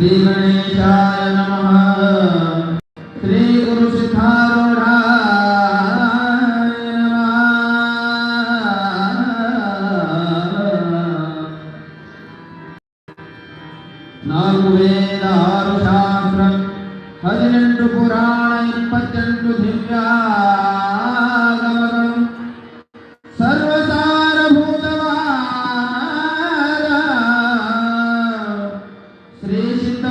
श्री श्रीगणेशाय नमः।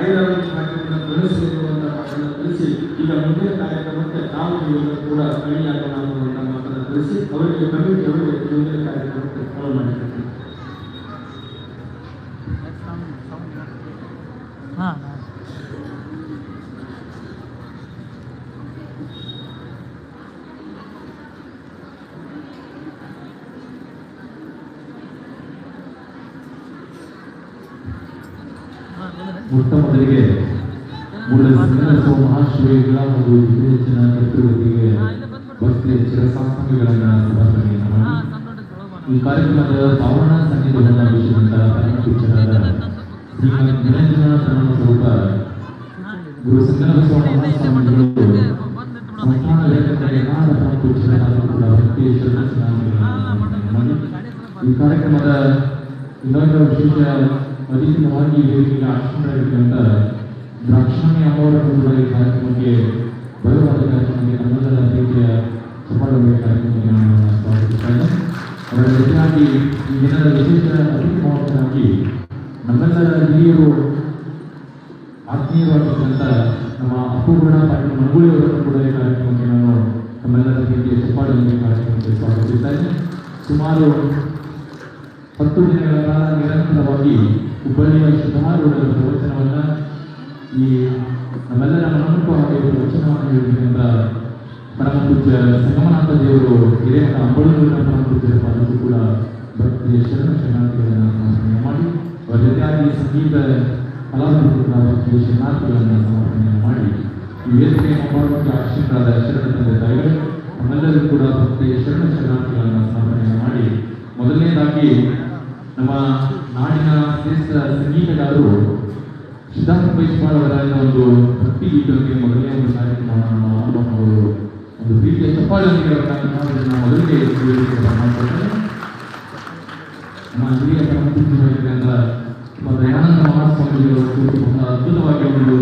ಐರಾವತಿ ಭಾಗ್ಯವನ್ನು ಬೆಳೆಸಿರುವಂತ ಪಾಠವನ್ನು ತಿಳಿಸಿ ಈಗ ಮುಂದಿನ ಕಾರ್ಯಕ್ರಮಕ್ಕೆ ತಾವು ಇವರು ಕೂಡ ಅನ್ನುವಂತ ಮಾತನ್ನು ತಿಳಿಸಿ, ಅವರಿಗೆ ಕಮಿಟಿ ಅವರಿಗೆ ಮುಂದಿನ ಕಾರ್ಯಕ್ರಮಕ್ಕೆ ಫಾಲೋ ಮಾಡಿರ್ತೀವಿ ಸಂಗಮೇಶ್ವರ ಮಹಾಶಿವಗಳ ಹಾಗೂ ಹೆಚ್ಚಿನ ಕರ್ತೃಗಳಿಗೆ ಭಕ್ತಿಯ ಸಮರ್ಪಣೆಯನ್ನು ಈ ಕಾರ್ಯಕ್ರಮದ ಪಾವನ ಸನ್ನಿಧಿಯನ್ನು ವಿಷಯದಂತ ಪರಮ ಪೂಜ್ಯರಾದ ಶ್ರೀಮದ್ ನಿರಂಜನ ಪ್ರಣವ ಸ್ವರೂಪ ಗುರು ಸಂಗಮೇಶ್ವರ ಮಹಾಸ್ವಾಮಿಗಳು ಸಂಸ್ಥಾನ ಈ ಕಾರ್ಯಕ್ರಮದ ಇನ್ನೊಂದು ವಿಶೇಷ ಅತಿಥಿವಾಗಿ ದೇವರಿಗೆ ಆಶ್ರಮರಾಗಿರ್ತಕ್ಕಂಥ ದ್ರಾಕ್ಷಾಣಿ ಅಮ್ಮವರ ಕಾರ್ಯಕ್ರಮಕ್ಕೆ ಬರುವಾದ ಕಾರ್ಯಕ್ರಮಕ್ಕೆ ನಮ್ಮೆಲ್ಲರ ಪ್ರೀತಿಯ ಸಫಲವಾದ ಕಾರ್ಯಕ್ರಮಕ್ಕೆ ನಾನು ಸ್ವಾಗತಿಸುತ್ತೇನೆ ಅದರ ಜೊತೆಯಾಗಿ ಈ ದಿನದ ವಿಶೇಷ ಅತಿಥಿ ನಮ್ಮೆಲ್ಲರ ಹಿರಿಯರು ಆತ್ಮೀಯರಾಗಿರ್ತಕ್ಕಂಥ ನಮ್ಮ ಅಪ್ಪುಗುಣ ಪಾಟೀಲ್ ಮನಗುಳಿಯವರನ್ನು ಕೂಡ ಈ ಕಾರ್ಯಕ್ರಮಕ್ಕೆ ನಾನು ನಮ್ಮೆಲ್ಲರ ಪ್ರೀತಿಯ ಸಫಲವಾಗಿ ಕಾರ್ಯಕ್ರಮಕ್ಕೆ ಸ್ವಾಗತಿಸುತ್ತೇನೆ. ಸುಮಾರು ಹತ್ತು ದಿನಗಳ ಕಾಲ ನಿರಂತರವಾಗಿ ಹುಬ್ಬಳ್ಳಿಯ ಸುಧಾರುಗಳ ಪ್ರವಚನವನ್ನ ಈ ನಮ್ಮೆಲ್ಲರ ಮನಮುಖವಾಗಿ ಪ್ರವಚನವನ್ನು ಹೇಳಿದ್ರಿಂದ ಪರಮಪೂಜ್ಯ ಸಂಗಮನಾಥ ದೇವರು ಹಿರಿಯ ಅಂಬಳೂರಿನ ಪರಮ ಪೂಜ್ಯರ ಪಾದಕ್ಕೂ ಕೂಡ ಭಕ್ತಿಯ ಶರಣ ಶರಣಾರ್ಥಿಗಳನ್ನು ಸಮರ್ಪಣೆ ಮಾಡಿ ಅವರ ಜೊತೆಯಾಗಿ ಸಂಗೀತ ಕಲಾವಿದರು ಕೂಡ ಭಕ್ತಿಯ ಶರಣಾರ್ಥಿಗಳನ್ನು ಸಮರ್ಪಣೆ ಮಾಡಿ, ಈ ವೇದಿಕೆಯ ಮುಂಭಾಗಕ್ಕೆ ಆಶ್ರಯರಾದ ಶರಣ ತಂದೆ ತಾಯಿಗಳು ನಮ್ಮೆಲ್ಲರೂ ಕೂಡ ಭಕ್ತಿಯ ಶರಣ ಶರಣಾರ್ಥಿಗಳನ್ನು ಸಮರ್ಪಣೆ ಮಾಡಿ, ಮೊದಲನೇದಾಗಿ ನಮ್ಮ ನಾಡಿನ ಶ್ರೇಷ್ಠ ಸಂಗೀತಗಾರರು ಸಿದ್ಧಾರ್ಥ ಬೈಸ್ಪಾಳ್ ಅವರ ಒಂದು ಭಕ್ತಿ ಗೀತಕ್ಕೆ ಮೊದಲನೇ ಒಂದು ಕಾರ್ಯಕ್ರಮವನ್ನು ಆರಂಭ ಒಂದು ರೀತಿಯ ಚಪ್ಪಾಳೊಂದಿಗೆ ಮೊದಲಿಗೆ ನಮ್ಮ ಹಿರಿಯ ನಮ್ಮ ದಯಾನಂದ ಮಹಾಸ್ವಾಮಿಗಳು ಅದ್ಭುತವಾಗಿ ಒಂದು